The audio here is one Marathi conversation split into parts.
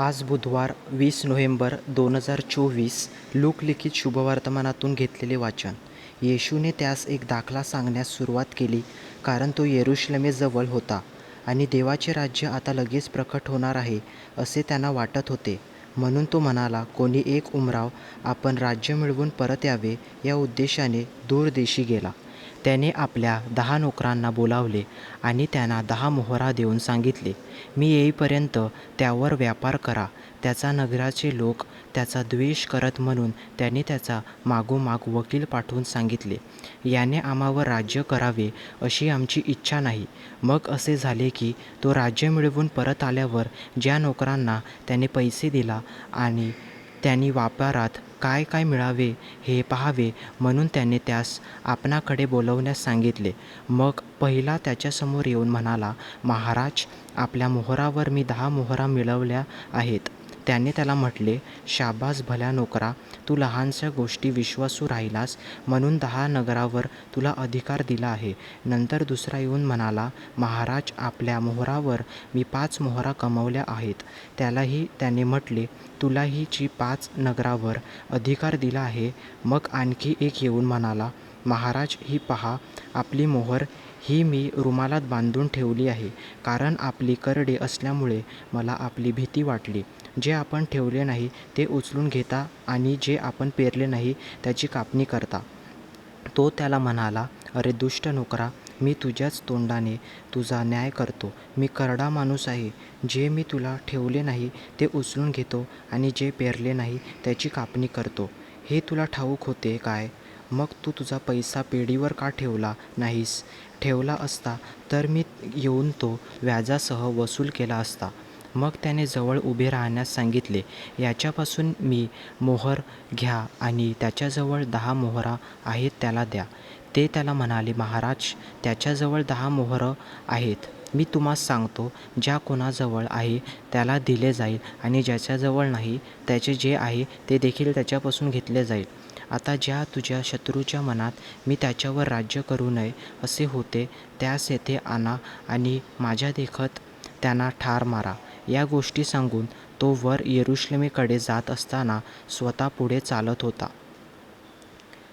आज बुधवार वीस नोव्हेंबर दोन हजार चोवीस लोकलिखित शुभवर्तमानातून घेतलेले वाचन. येशूने त्यास एक दाखला सांगण्यास सुरुवात केली कारण तो येरुश्लमेजवळ होता आणि देवाचे राज्य आता लगेच प्रकट होणार आहे असे त्यांना वाटत होते. म्हणून तो म्हणाला कोणी एक उमराव आपण राज्य मिळवून परत यावे या उद्देशाने दूरदेशी गेला. त्याने आपल्या दहा नोकरांना बोलावले आणि त्यांना दहा मोहरा देऊन सांगितले मी येईपर्यंत त्यावर व्यापार करा त्याचा नगराचे लोक त्याचा द्वेष करत म्हणून त्याने त्याचा मागोमाग वकील पाठवून सांगितले याने आम्हावर राज्य करावे अशी आमची इच्छा नाही. मग असे झाले की तो राज्य मिळवून परत आल्यावर ज्या नोकरांना त्याने पैसे दिला आणि त्यांनी व्यापारात काय काय मिळावे हे पहावे म्हणून त्याने त्यास आपणाकडे बोलवण्यास सांगितले. मग पहिला त्याच्यासमोर येऊन म्हणाला महाराज आपल्या मोहरावर मी दहा मोहरा मिळवल्या आहेत. त्याने त्याला म्हटले शाबास भल्या नोकरा तू लहानशा गोष्टी विश्वासू राहिलास म्हणून दहा नगरावर तुला अधिकार दिला आहे. नंतर दुसरा येऊन म्हणाला महाराज आपल्या मोहरावर मी पाच मोहरा कमवल्या आहेत. त्यालाही त्याने म्हटले तुलाही जी पाच नगरावर अधिकार दिला आहे. मग आणखी एक येऊन म्हणाला महाराज ही पहा आपली मोहर ही मी रुमालात बांधून ठेवली आहे. कारण आपली करडे असल्यामुळे मला आपली भीती वाटली. जे आपण ठेवले नाही ते उचलून घेता आणि जे आपण पेरले नाही त्याची कापणी करता. तो त्याला म्हणाला अरे दुष्ट नोकरा मी तुझ्याच तोंडाने तुझा न्याय करतो. मी करडा माणूस आहे. जे मी तुला ठेवले नाही ते उचलून घेतो आणि जे पेरले नाही त्याची कापणी करतो. हे तुला ठाऊक होते काय? मग तू तुझा पैसा पेढीवर का ठेवला नाहीस? ठेवला असता तर मी येऊन तो व्याजासह वसूल केला असता. मग त्याने जवळ उभे राहण्यास सांगितले याच्यापासून मी मोहर घ्या आणि त्याच्याजवळ दहा मोहरा आहेत त्याला द्या. ते त्याला म्हणाले महाराज त्याच्याजवळ दहा मोहरं आहेत. मी तुम्हास सांगतो ज्या कोणाजवळ आहे त्याला दिले जाईल आणि ज्याच्याजवळ नाही त्याचे जे आहे ते देखील त्याच्यापासून घेतले जाईल. आता ज्या तुझ्या शत्रूच्या मनात मी त्याच्यावर राज्य करू नये असे होते त्यास येथे आणा आणि माझ्या देखत त्यांना ठार मारा. या गोष्टी सांगून तो वर येरुश्लेमेकडे जात असताना स्वतः पुढे चालत होता.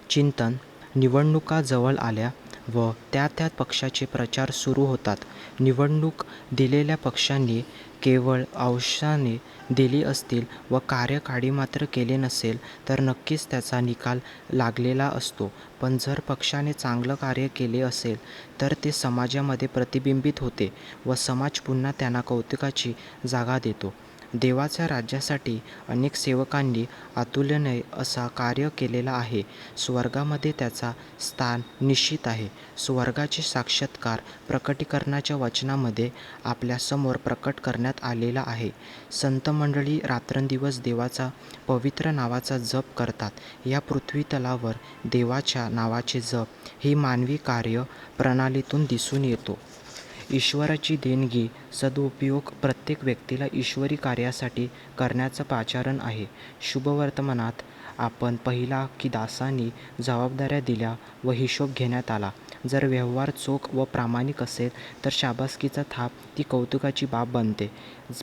चिंतन निवडणुका जवळ आल्या. व त्या त्या पक्षाचे प्रचार सुरू होतात. निवडणूक दिलेल्या पक्षांनी केवळ औषधाने दिली असतील व कार्यकाळी मात्र केले नसेल तर नक्कीच त्याचा निकाल लागलेला असतो. पण जर पक्षाने चांगलं कार्य केले असेल तर ते समाजामध्ये प्रतिबिंबित होते व समाज पुन्हा त्यांना कौतुकाची जागा देतो. देवाच्या राज्यासाठी अनेक सेवकांनी अतुलनीय असा कार्य केलेला आहे. स्वर्गामध्ये त्याचा स्थान निश्चित आहे. स्वर्गाचे साक्षात्कार प्रकटीकरणाच्या वचनामध्ये आपल्यासमोर प्रकट करण्यात आलेला आहे. संत मंडळी रात्रंदिवस देवाचा पवित्र नावाचा जप करतात. या पृथ्वीतलावर देवाच्या नावाचे जप ही मानवी कार्य प्रणालीतून दिसून येतो. ईश्वराची देणगी सदुपयोग प्रत्येक व्यक्तीला ईश्वरी कार्यासाठी करण्याचं पाचारण आहे. शुभवर्तमानात आपण पहिला की दासांनी जबाबदाऱ्या दिल्या व हिशोब घेण्यात आला. जर व्यवहार चोख व प्रामाणिक असेल तर शाबासकीचा थाप ती कौतुकाची बाब बनते.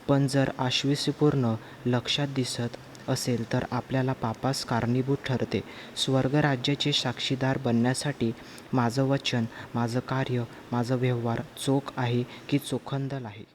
पण जर आश्विस्यपूर्ण लक्षात दिसत असेल तर आपल्याला पापास कारणीभूत ठरते. स्वर्गराज्याचे साक्षीदार बनण्यासाठी माझं वचन माझं कार्य माझं व्यवहार चोख आहे की चोखंदल आहे.